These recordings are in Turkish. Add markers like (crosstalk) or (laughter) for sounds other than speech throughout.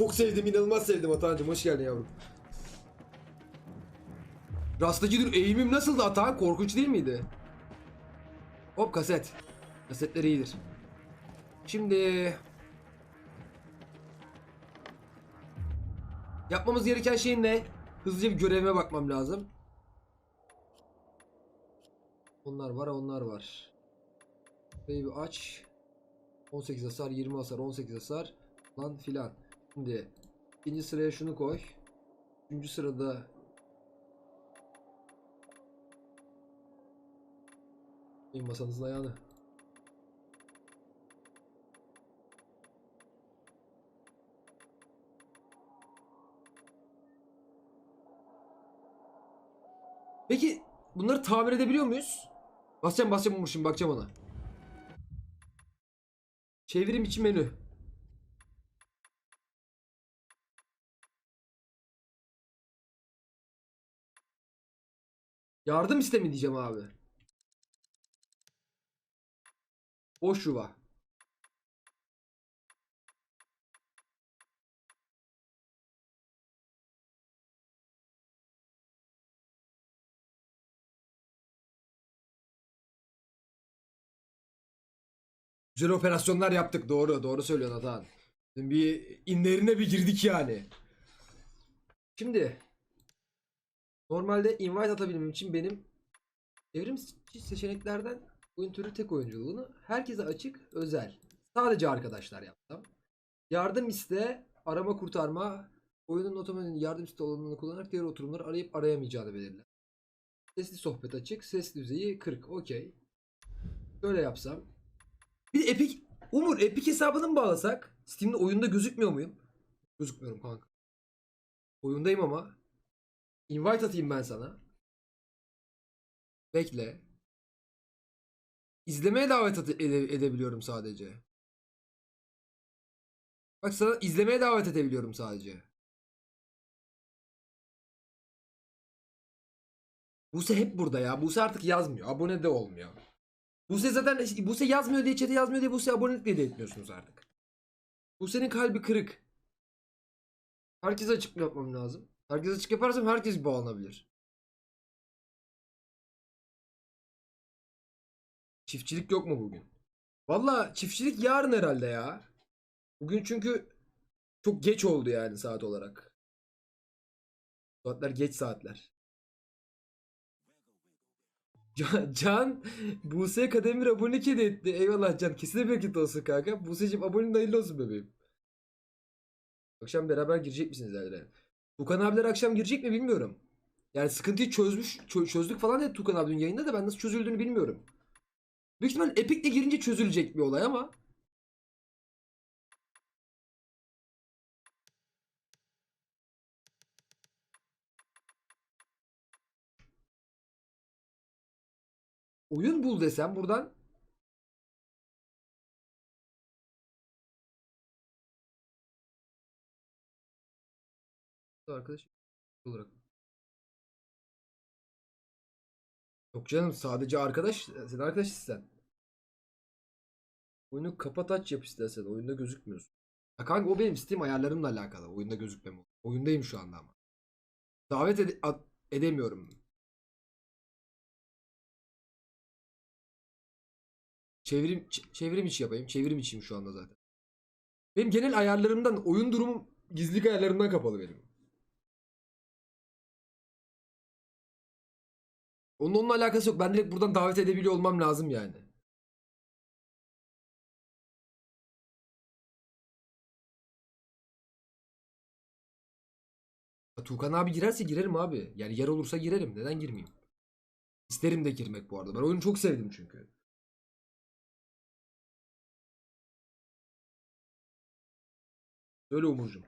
Çok sevdim inanılmaz sevdim Atahan'cım hoş geldin yavrum. Rastlıcı dur eğimim nasıldı Atahan? Korkunç değil miydi? Hop kaset. Kasetler iyidir. Şimdi... Yapmamız gereken şey ne? Hızlıca bir görevime bakmam lazım. Onlar var onlar var. Burayı bir aç. 18 hasar 20 hasar 18 hasar lan filan. Şimdi ikinci sıraya şunu koy. Üçüncü sırada Benim masanızın ayağını. Peki bunları tamir edebiliyor muyuz? Basacağım basacağım şimdi bakacağım ona. Çevrim içi menü. Yardım iste mi diyeceğim abi. Boş yuva. Güzel operasyonlar yaptık doğru doğru söylüyorsun Atan. Bir inlerine bir girdik yani. Şimdi normalde invite atabilmem için benim evrim seçeneklerden oyun türü tek oyunculuğunu herkese açık özel. Sadece arkadaşlar yaptım. Yardım iste, arama kurtarma, oyunun otomatik yardım iste olanını kullanarak diğer oturumları arayıp arayamayacağını belirler. Sesli sohbet açık, ses düzeyi 40. Okey. Böyle yapsam. Bir Epic, Umur Epic hesabını mı bağlasak? Steam'de oyunda gözükmüyor muyum? Gözükmüyorum kanka. Oyundayım ama. Invite atayım ben sana. Bekle. İzlemeye davet ede- ede- edebiliyorum sadece. Bak sana izlemeye davet edebiliyorum sadece. Buse hep burada ya. Buse artık yazmıyor. Abone de olmuyor. Buse zaten Buse yazmıyor diye chat'e yazmıyor diye Buse abonelik de etmiyorsunuz artık. Buse'nin kalbi kırık. Herkese açık yapmam lazım. Herkese açık yaparsam herkes bağlanabilir. Çiftçilik yok mu bugün? Valla çiftçilik yarın herhalde ya. Bugün çünkü çok geç oldu yani saat olarak. Saatler geç saatler. Can, Can Buse Kademir abonelik hediye etti. Eyvallah Can. Kesine bereket olsun kanka. Buse'cim abonelik hayırlı olsun bebeğim. Akşam beraber girecek misiniz Erdem? Tukan abiler akşam girecek mi bilmiyorum. Yani sıkıntıyı çözmüş, çö- çözdük falan dedi Tukan abinin yayında da ben nasıl çözüldüğünü bilmiyorum. Büyük ihtimal Epic'le girince çözülecek bir olay ama. Oyun bul desem buradan arkadaş olarak. Yok canım sadece arkadaş sen arkadaş sen. Oyunu kapat aç yap istersen oyunda gözükmüyorsun. Ya kanka o benim Steam ayarlarımla alakalı oyunda gözükmem. Oyundayım şu anda ama. Davet ede- edemiyorum. Çevrim çevrim içi yapayım. Çevrim içiyim şu anda zaten. Benim genel ayarlarımdan oyun durumum gizlilik ayarlarımdan kapalı benim. Onun onunla alakası yok. Ben direkt buradan davet edebiliyor olmam lazım yani. Ya Tuğkan abi girerse girerim abi. Yani yer olursa girerim. Neden girmeyeyim? İsterim de girmek bu arada. Ben oyunu çok sevdim çünkü. Öyle Umurcuğum.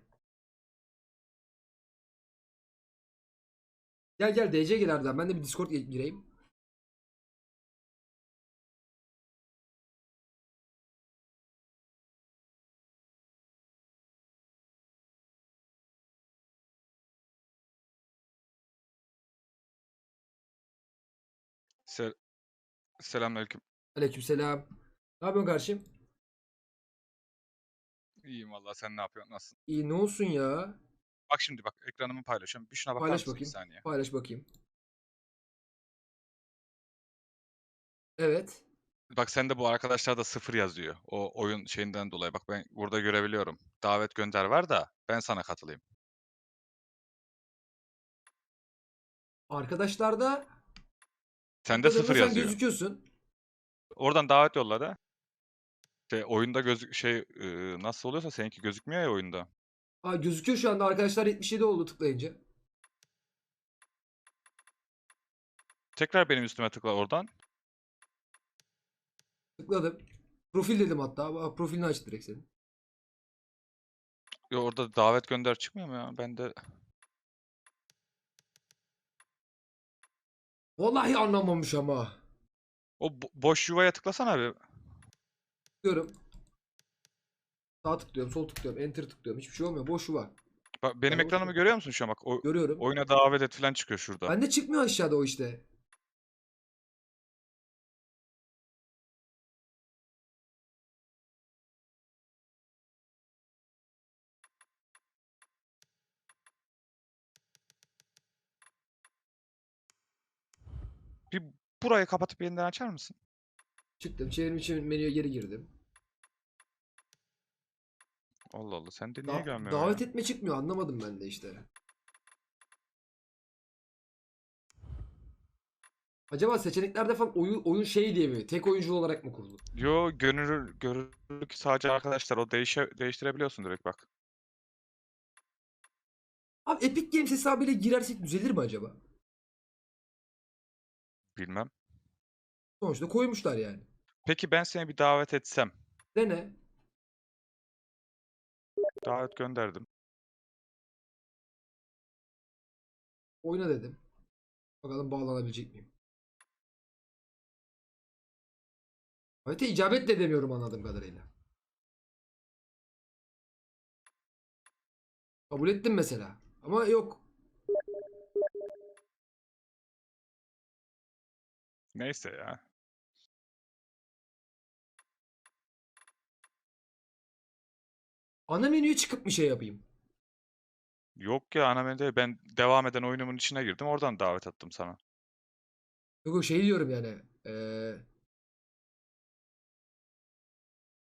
Gel gel DC gel Erdem. Ben de bir Discord gi- gireyim. Sel Selamünaleyküm. Aleykümselam. Ne yapıyorsun kardeşim? İyiyim valla sen ne yapıyorsun? Nasılsın? İyi ne olsun ya? Bak şimdi bak ekranımı paylaşıyorum. Bir şuna bakar Paylaş mısın bir bakayım. saniye? Paylaş bakayım. Evet. Bak sende bu arkadaşlar da sıfır yazıyor. O oyun şeyinden dolayı. Bak ben burada görebiliyorum. Davet gönder var da ben sana katılayım. Arkadaşlarda Sende sıfır sen yazıyor. gözüküyorsun. Oradan davet yolla da. Şey, oyunda gözük şey e, nasıl oluyorsa seninki gözükmüyor ya oyunda. Aa, gözüküyor şu anda arkadaşlar 77 oldu tıklayınca. Tekrar benim üstüme tıkla oradan. Tıkladım. Profil dedim hatta. Aa, Profilini aç direkt senin. Ya orada davet gönder çıkmıyor mu ya? Ben de Vallahi anlamamış ama. o bo- boş yuvaya tıklasana bir. Tıklıyorum. Sağ tıklıyorum, sol tıklıyorum, enter tıklıyorum. Hiçbir şey olmuyor. Boş var. Bak benim boş ekranımı ver. görüyor musun şu an bak? O, Görüyorum. oyuna davet et falan çıkıyor şurada. Bende çıkmıyor aşağıda o işte. Bir burayı kapatıp yeniden açar mısın? Çıktım. Çevrim içi menüye geri girdim. Allah Allah sende Da- niye gelmiyor davet ya? etme çıkmıyor. Anlamadım ben de işte. Acaba seçeneklerde falan oyun, oyun şey diye mi? Tek oyuncu olarak mı kurulu? Yo görünür görünür ki sadece arkadaşlar o değişe, değiştirebiliyorsun direkt bak. Abi Epic Games hesabıyla girersek düzelir mi acaba? Bilmem. Sonuçta koymuşlar yani. Peki ben seni bir davet etsem. Dene. Davet gönderdim. Oyna dedim. Bakalım bağlanabilecek miyim? Harita icabet de demiyorum anladığım kadarıyla. Kabul ettim mesela. Ama yok. Neyse ya. Ana menüye çıkıp bir şey yapayım. Yok ya ana menüde ben devam eden oyunumun içine girdim. Oradan davet attım sana. Yok yok şey diyorum yani. Eee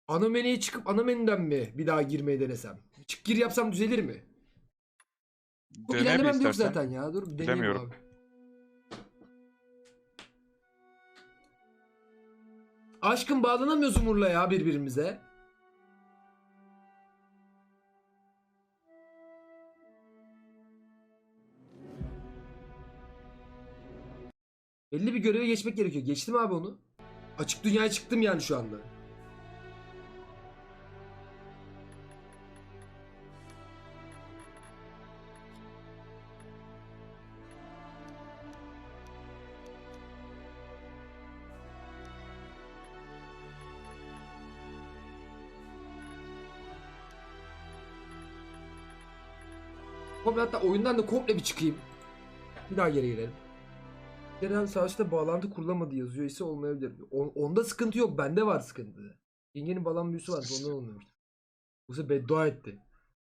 ana menüye çıkıp ana menüden mi bir daha girmeyi denesem? Çık gir yapsam düzelir mi? Yok Dene bir ilerlemem yok zaten ya. Dur bir deneyeyim Bilemiyorum. abi. Aşkım bağlanamıyoruz Umur'la ya birbirimize. Belli bir göreve geçmek gerekiyor. Geçtim abi onu. Açık dünyaya çıktım yani şu anda. Hatta oyundan da komple bir çıkayım. Bir daha geri girelim. Genel savaşta bağlantı kurulamadı yazıyor ise olmayabilir. On- onda sıkıntı yok. Bende var sıkıntı. Yengenin bağlan büyüsü var. Ondan olmuyormuş. Yoksa beddua etti.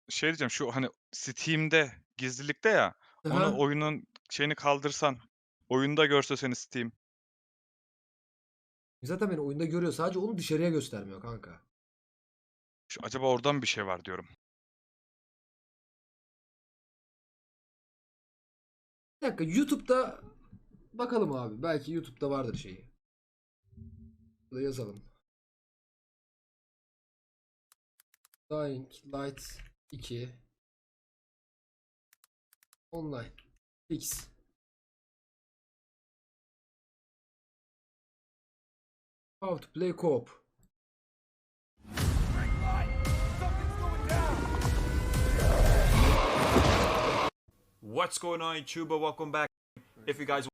Şey diyeceğim şu hani Steam'de gizlilikte ya Aha. onu oyunun şeyini kaldırsan oyunda görse seni Steam. Zaten beni oyunda görüyor. Sadece onu dışarıya göstermiyor kanka. Şu, acaba oradan bir şey var diyorum. Bir dakika YouTube'da bakalım abi. Belki YouTube'da vardır şeyi. Burada yazalım. Dying Light 2 Online X How to play co-op What's going on YouTube? Welcome back. If you guys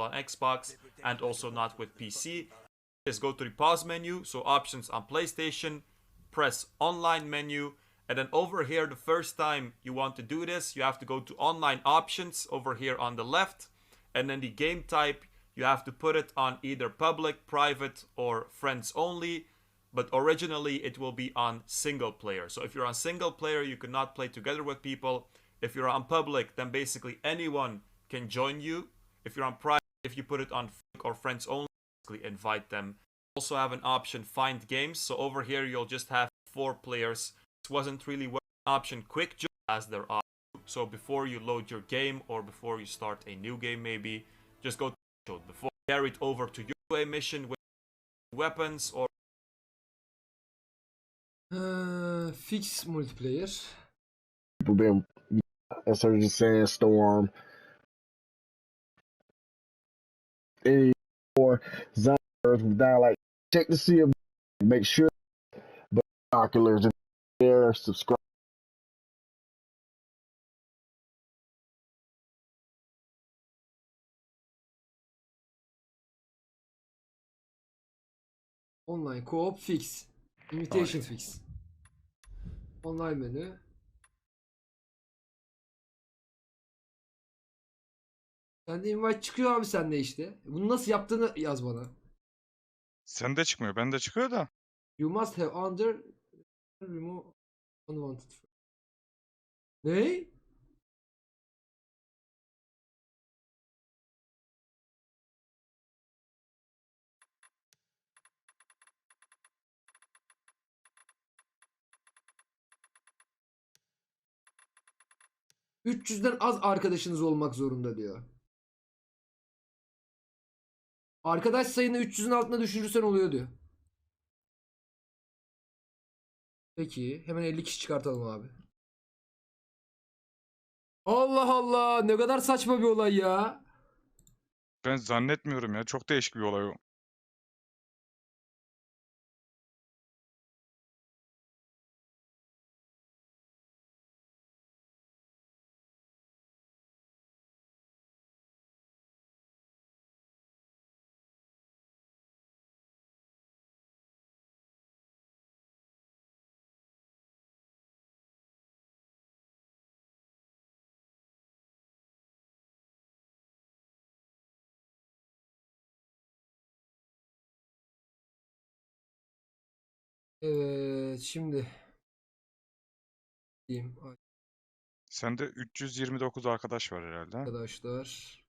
on Xbox and also not with PC, just go to the pause menu, so options on PlayStation, press online menu, and then over here, the first time you want to do this, you have to go to online options over here on the left, and then the game type, you have to put it on either public, private, or friends only. but originally it will be on single player. So if you're on single player, you cannot play together with people. If you're on public, then basically anyone can join you. If you're on private, if you put it on f- or friends only, basically invite them. Also have an option find games. So over here you'll just have four players. This wasn't really one option quick join as there are. So before you load your game or before you start a new game maybe, just go to show before carry it over to your UA mission with weapons or Ee, fix multiplayer. people being instead of just saying storm any more zombies down like check to see if make sure binoculars if there subscribe Online co-op fix. Invitation fix. Online menü. Sende invite çıkıyor abi sende işte. Bunu nasıl yaptığını yaz bana. Sende çıkmıyor. Bende çıkıyor da. You must have under remove unwanted. Ne? ...300'den az arkadaşınız olmak zorunda diyor. Arkadaş sayını 300'ün altına düşürürsen oluyor diyor. Peki hemen 50 kişi çıkartalım abi. Allah Allah ne kadar saçma bir olay ya. Ben zannetmiyorum ya. Çok değişik bir olay o. Evet şimdi diyeyim. Sende 329 arkadaş var herhalde. ha? arkadaşlar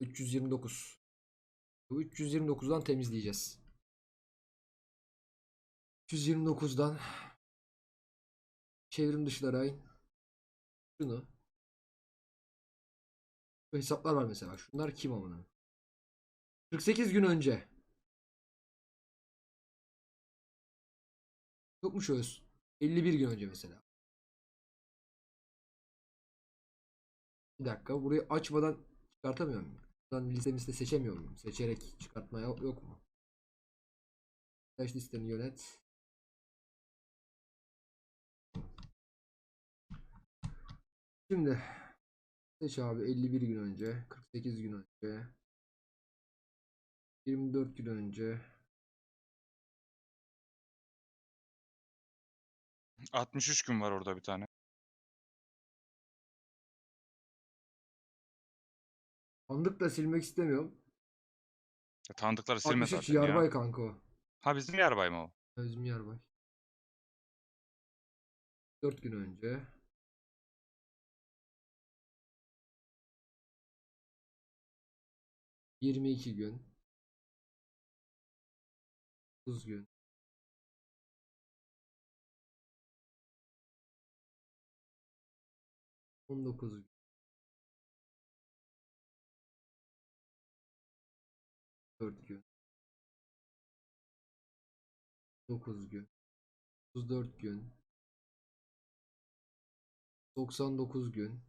329 bu 329'dan temizleyeceğiz. 329'dan çevrim dışlara in şunu. Bu hesaplar var mesela. Şunlar kim amına? 48 gün önce Yokmuş öz. 51 gün önce mesela. Bir dakika burayı açmadan çıkartamıyor muyum? Buradan listemizde seçemiyor muyum? Seçerek çıkartma yok, mu? Flash listeni yönet. Şimdi seç abi 51 gün önce, 48 gün önce, 24 gün önce, 63 gün var orada bir tane. Sandık da silmek istemiyorum. Ya, tanıdıkları silme 63 zaten ya. yarbay kanka o. Ha bizim yarbay mı o? Özüm yarbay. 4 gün önce. Yirmi iki gün. 30 gün. Dokuz gün. Dört gün. 9 gün. 34 gün. 99 gün.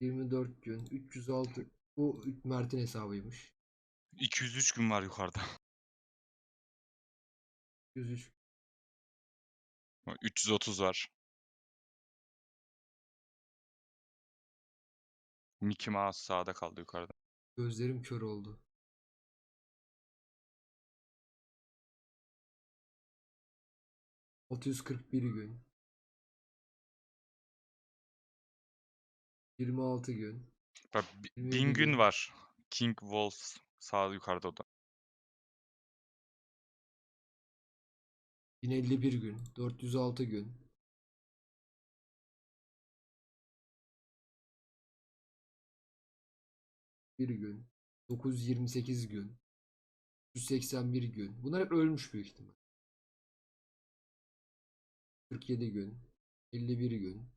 24 gün. 306. Bu Mert'in hesabıymış. 203 gün var yukarıda. (laughs) 103. 330 var. Mickey Mouse sağda kaldı yukarıda. Gözlerim kör oldu. ...641 gün... ...26 gün... Bak, bin gün var. King Wolf sağ yukarıda o da. 1051 gün, 406 gün, Bir gün. 928 gün. 181 gün. Bunlar hep ölmüş büyük ihtimal. 47 gün. 51 gün.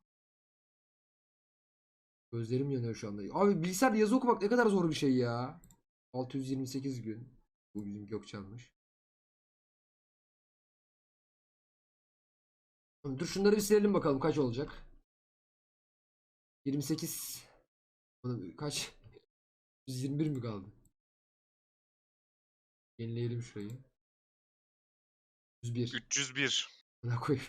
Gözlerim yanıyor şu anda. Abi bilgisayarda yazı okumak ne kadar zor bir şey ya. 628 gün. Bu bizim Gökçen'miş. Dur şunları bir silelim bakalım kaç olacak. 28 Oğlum kaç? 121 mi kaldı? Yenileyelim şurayı. 101. 301. Buna koy.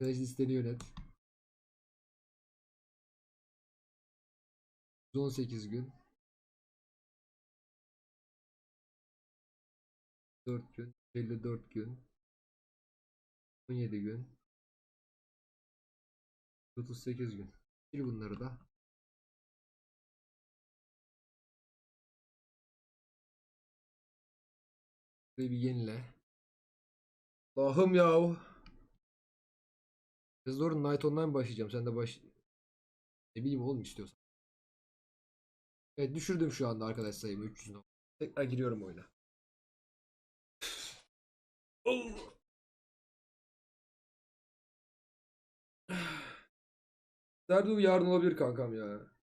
Listeni yönet. 118 gün. 4 gün. 54 gün. 17 gün. 38 gün. Sil bunları da. Burayı bir yenile. Allah'ım yahu. Biz doğru Night Online başlayacağım. Sen de baş... Ne bileyim oğlum istiyorsan. Evet düşürdüm şu anda arkadaş sayımı 300'ün. Tekrar giriyorum oyuna. (sighs) Allah. Yarın olabilir kankam ya.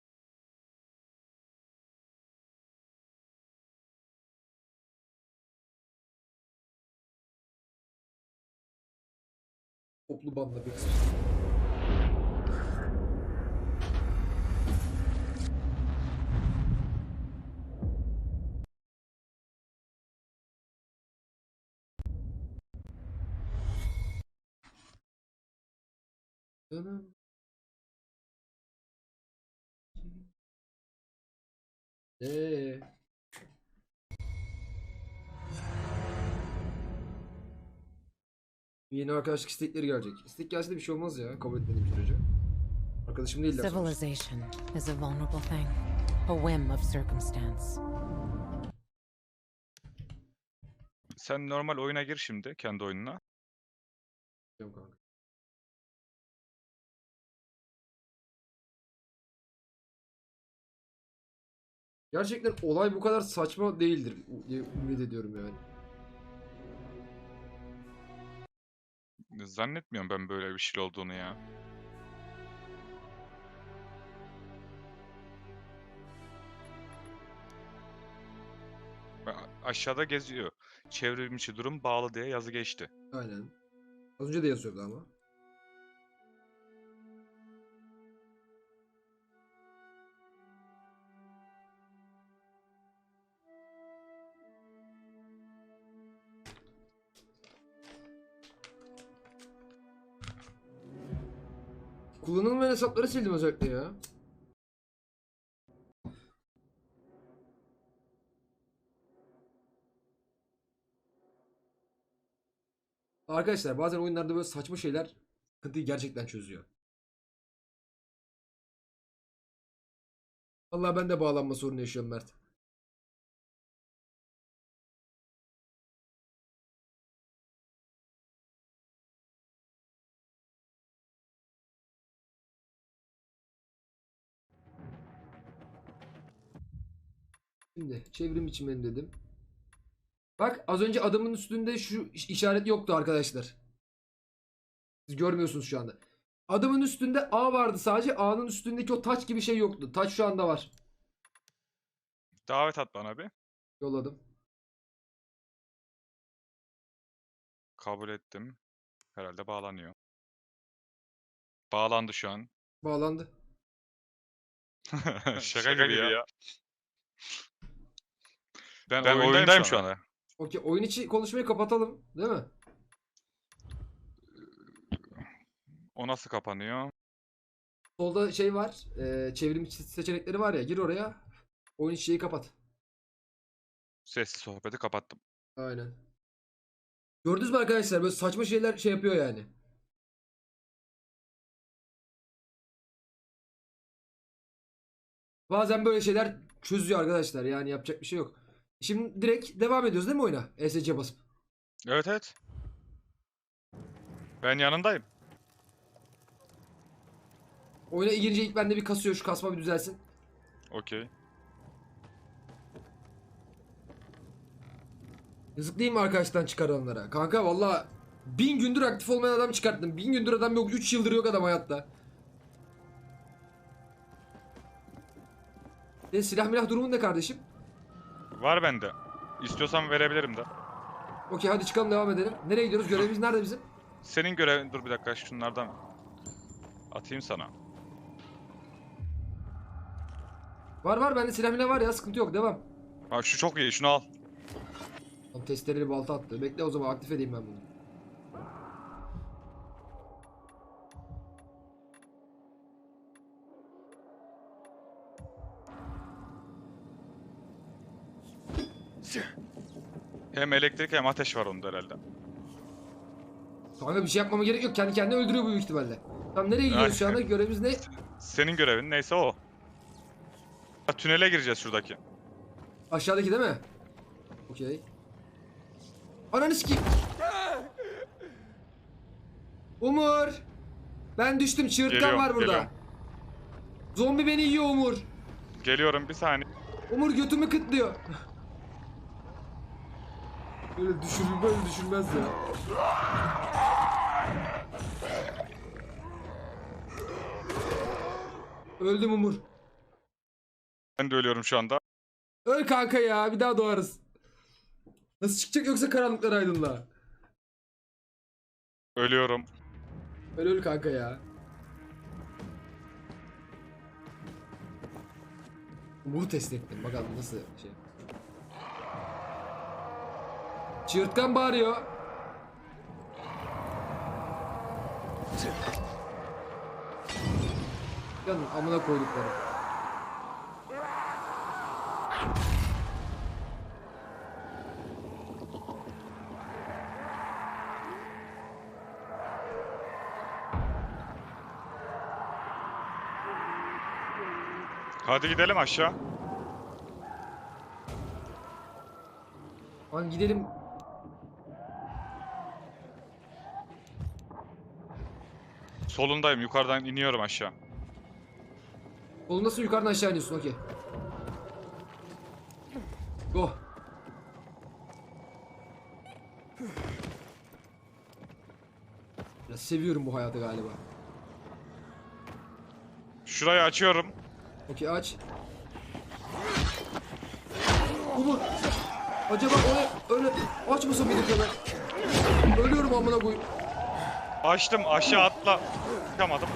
Toplu banda bir Canım. Eee. Yeni arkadaşlık istekleri gelecek. İstek gelse de bir şey olmaz ya. Kabul etmediğim sürece. Arkadaşım değiller sonuçta. Civilization is a vulnerable thing, a whim of circumstance. Sen normal oyuna gir şimdi kendi oyununa. Yok kanka. Gerçekten olay bu kadar saçma değildir diye ümit ediyorum yani. Zannetmiyorum ben böyle bir şey olduğunu ya. Aşağıda geziyor. Çevrimçi durum bağlı diye yazı geçti. Aynen. Az önce de yazıyordu ama. Kullanılmayan hesapları sildim özellikle ya. Arkadaşlar bazen oyunlarda böyle saçma şeyler sıkıntıyı gerçekten çözüyor. Vallahi ben de bağlanma sorunu yaşıyorum Mert. Şimdi çevrim içi dedim. Bak az önce adamın üstünde şu iş- işaret yoktu arkadaşlar. Siz görmüyorsunuz şu anda. Adamın üstünde A vardı sadece A'nın üstündeki o taç gibi şey yoktu. Taç şu anda var. Davet at bana bir. Yolladım. Kabul ettim. Herhalde bağlanıyor. Bağlandı şu an. Bağlandı. (laughs) Şaka, gibi, ya. Ben, oyundayım, şu anda. Okey oyun içi konuşmayı kapatalım. Değil mi? O nasıl kapanıyor? Solda şey var. E, çevrim içi seçenekleri var ya. Gir oraya. Oyun içi şeyi kapat. Sesli sohbeti kapattım. Aynen. Gördünüz mü arkadaşlar? Böyle saçma şeyler şey yapıyor yani. Bazen böyle şeyler çözüyor arkadaşlar. Yani yapacak bir şey yok. Şimdi direkt devam ediyoruz değil mi oyuna? ESC basıp. Evet evet. Ben yanındayım. Oyuna girince ilk bende bir kasıyor. Şu kasma bir düzelsin. Okey. Yazık değil mi arkadaştan çıkaranlara? Kanka valla bin gündür aktif olmayan adam çıkarttım. Bin gündür adam yok. 3 yıldır yok adam hayatta. E, silah milah durumun ne kardeşim? Var bende. İstiyorsan verebilirim de. Okey hadi çıkalım devam edelim. Nereye gidiyoruz? Görevimiz nerede bizim? Senin görevin... Dur bir dakika şunlardan atayım sana. Var var bende silah var ya sıkıntı yok devam. Ha şu çok iyi şunu al. Tam testereli balta attı. Bekle o zaman aktif edeyim ben bunu. Hem elektrik hem ateş var onda herhalde. Kanka bir şey yapmama gerek yok. Kendi kendine öldürüyor bu büyük ihtimalle. Tamam nereye gidiyoruz şu anda? Görevimiz ne? Senin görevin neyse o. Ha, tünele gireceğiz şuradaki. Aşağıdaki değil mi? Okey. Ananı sikeyim. Umur. Ben düştüm. Çığırtkan Geliyorum, var burada. geliyorum. Zombi beni yiyor Umur. Geliyorum bir saniye. Umur götümü kıtlıyor. Böyle düşürür böyle düşürmez ya. Öldüm Umur. Ben de ölüyorum şu anda. Öl kanka ya bir daha doğarız. Nasıl çıkacak yoksa karanlıklar aydınlığa? Ölüyorum. Öl öl kanka ya. Umur'u test ettim bakalım nasıl şey. Çığırtkan bağırıyor. Yanın amına koydukları. Hadi gidelim aşağı. Lan gidelim. Solundayım. Yukarıdan iniyorum aşağı. Oğlum nasıl yukarıdan aşağı iniyorsun okey. Go. Ya seviyorum bu hayatı galiba. Şurayı açıyorum. Okey aç. Umut. Acaba öyle öyle açmasam mıydık ya ben? Ölüyorum amına koyayım. Açtım. Aşağı atla. Çıkamadım.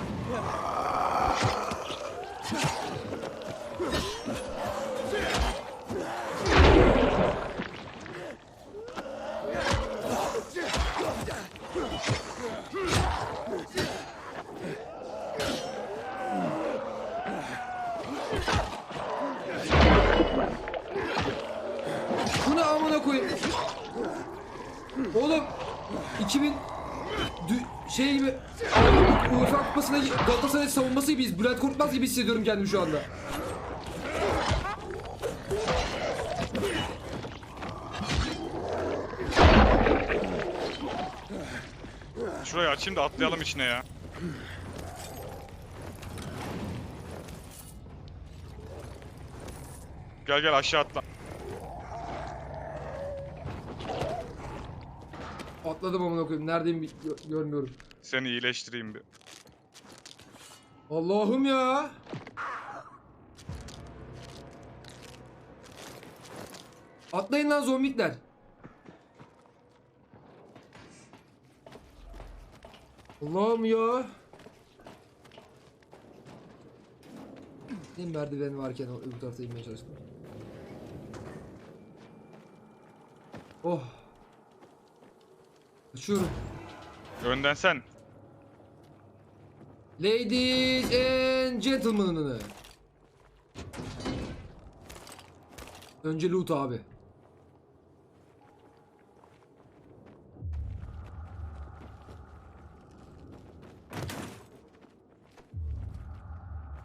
Oğlum 2000 dü- şey gibi UEFA kupasına Galatasaray savunması gibiyiz. Bülent Korkmaz gibi hissediyorum kendimi şu anda. Şurayı açayım da atlayalım içine ya. Gel gel aşağı atla. Atladım amına koyayım. Neredeyim bi- gö- görmüyorum. Seni iyileştireyim bir. Allah'ım ya. Atlayın lan zombikler. Allah'ım ya. Ne merdiven varken öbür tarafta inmeye çalıştım. Oh. Açıyorum. Önden sen. Ladies and gentlemen. Önce loot abi.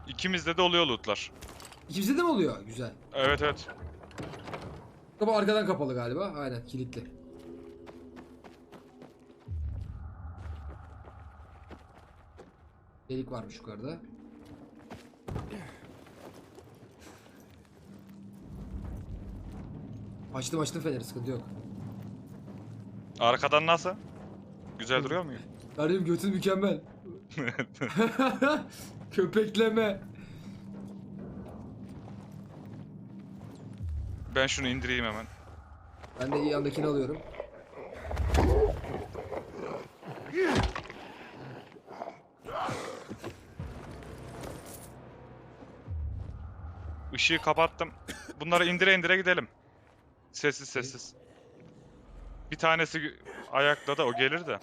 İkimizde de oluyor lootlar. İkimizde de mi oluyor? Güzel. Evet evet. Kapı arkadan kapalı galiba. Aynen kilitli. Delik varmış yukarıda. Açtım açtım feneri sıkıntı yok. Arkadan nasıl? Güzel duruyor muyum? Kardeşim götün mükemmel. (laughs) (laughs) Köpekleme. ben şunu indireyim hemen. Ben de yandakini alıyorum. Işığı kapattım. Bunları indire indire gidelim. Sessiz sessiz. Bir tanesi ayakta da o gelir de.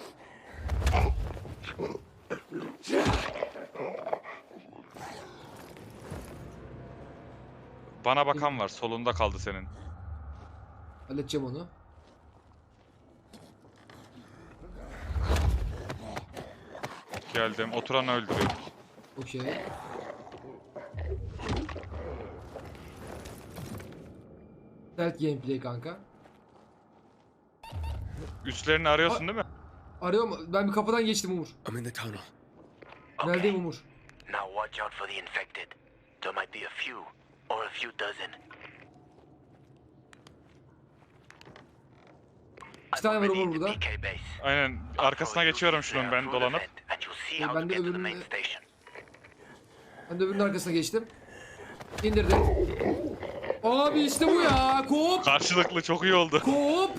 Bana bakan var. Solunda kaldı senin. Halledeceğim onu. Geldim. Oturanı öldürüyor. Okey. Stealth gameplay kanka. Üstlerini arıyorsun değil mi? Arıyor mu? Ben bir kapıdan geçtim Umur. I'm in the tunnel. Neredeyim Umur? Now watch out for the infected. There might be a few, or a few dozen. İki tane var Umur burada. Aynen. Arkasına geçiyorum şunun ben dolanıp. Ya ben de get to the öbürünü- main station. Ben de öbürünün arkasına geçtim. İndirdim. Abi işte bu ya. Koop. Karşılıklı çok iyi oldu. Koop.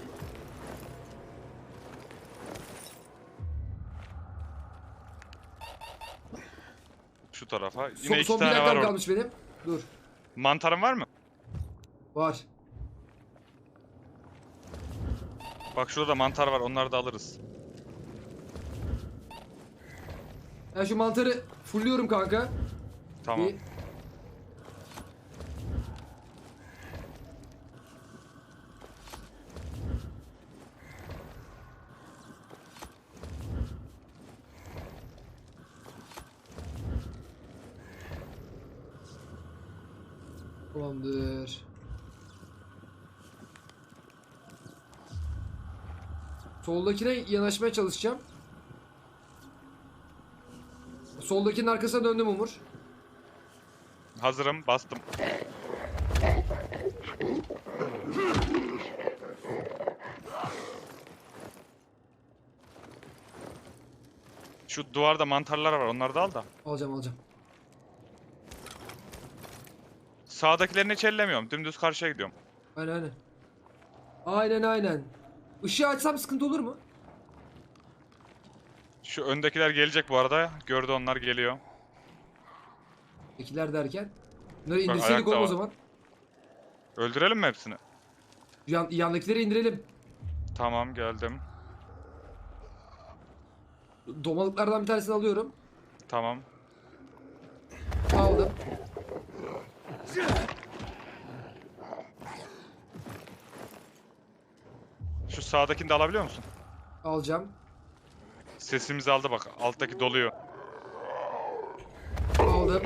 Şu tarafa. Yine Son, iki son bir tane var dakikam orada. kalmış benim. Dur. Mantarın var mı? Var. Bak şurada mantar var. Onları da alırız. Ben şu mantarı fulluyorum kanka. Tamam. Bir- Tamamdır. Soldakine yanaşmaya çalışacağım. Soldakinin arkasına döndüm Umur. Hazırım. Bastım. Şu duvarda mantarlar var. Onları da al da. Alacağım alacağım. Sağdakilerini hiç ellemiyorum. Dümdüz karşıya gidiyorum. Aynen aynen. Aynen aynen. Işığı açsam sıkıntı olur mu? Şu öndekiler gelecek bu arada. Gördü onlar geliyor. Ekiler derken. Bunları indirseydik ayakta oğlum o var. zaman. Öldürelim mi hepsini? Yan, yandakileri indirelim. Tamam geldim. Domalıklardan bir tanesini alıyorum. Tamam. Aldım. Şu sağdakini de alabiliyor musun? Alacağım. Sesimizi aldı bak. Alttaki doluyor. Aldım.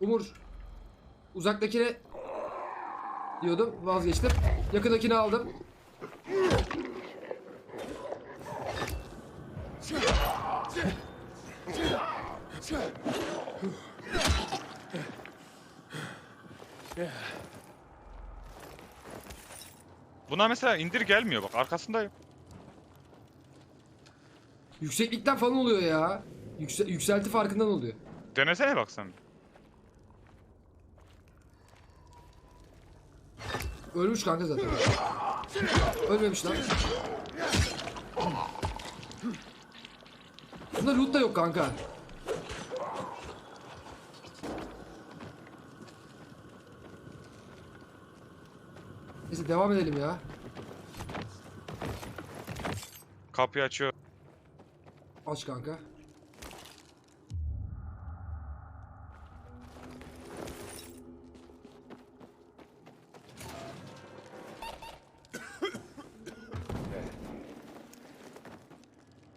Umur. Uzaktakine diyordum. Vazgeçtim. Yakındakini aldım. Buna mesela indir gelmiyor bak. Arkasındayım. Yükseklikten falan oluyor ya. Yüksel- yükselti farkından oluyor. Denesene bak sen. Ölmüş kanka zaten. Ölmemiş lan. Bunda loot da yok kanka. Neyse devam edelim ya. Kapıyı açıyor. Aç kanka.